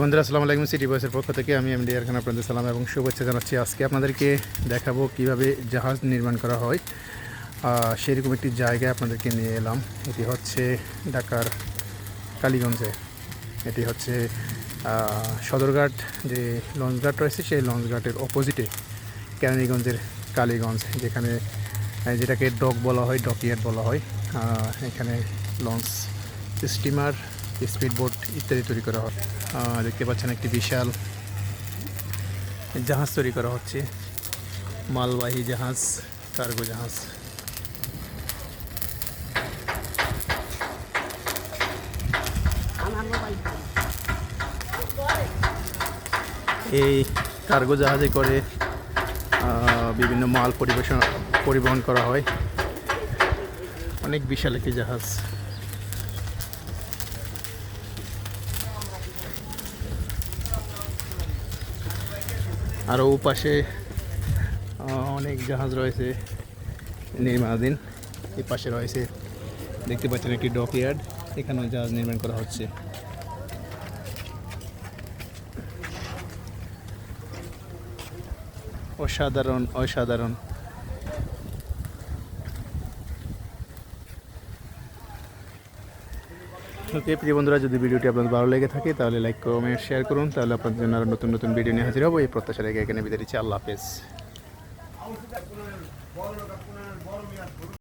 বন্ধুরা, আসসালামু আলাইকুম সিটি বয়সের পক্ষ থেকে। আমি এমডি খান আপনাদের সালাম এবং শুভেচ্ছা জানাচ্ছি। আজকে আপনাদেরকে দেখাবো কীভাবে জাহাজ নির্মাণ করা হয়। সেরকম একটি জায়গায় আপনাদেরকে নিয়ে এলাম। এটি হচ্ছে ঢাকার কালীগঞ্জে। এটি হচ্ছে সদরঘাট যে লঞ্চঘাট রয়েছে, সেই লঞ্চঘাটের অপোজিটে কেরানীগঞ্জের কালীগঞ্জ, যেখানে যেটাকে ডক বলা হয় ডকইয়ার্ড বলা হয়। এখানে লঞ্চ স্টিমার স্পিড বোট ইত্যাদি তৈরি করা হয়। দেখতে পাচ্ছেন একটি বিশাল জাহাজ তৈরি করা হচ্ছে। মালবাহী জাহাজ, কার্গো জাহাজ। এই কার্গো জাহাজে করে বিভিন্ন মাল পরিবেশন, পরিবহন করা হয়। অনেক বিশাল একটি জাহাজ। আরও পাশে অনেক জাহাজ রয়েছে। নির্মাণাধীন। এই পাশে রয়েছে, দেখতে পাচ্ছেন একটি ডকইয়ার্ড এখানেও জাহাজ নির্মাণ করা হচ্ছে। অসাধারণ অসাধারণ। ওকে প্রিয় বন্ধুরা, যদি ভিডিওটি আপনাদের ভালো লেগে থাকে, তাহলে লাইক কমেন্ট শেয়ার করুন। তাহলে আপনাদের জন্য আরও নতুন নতুন ভিডিও নিয়ে হাজির হব। এই প্রত্যাশা রেখে এখানে বিদায় দিচ্ছি আল্লাহ হাফেজ।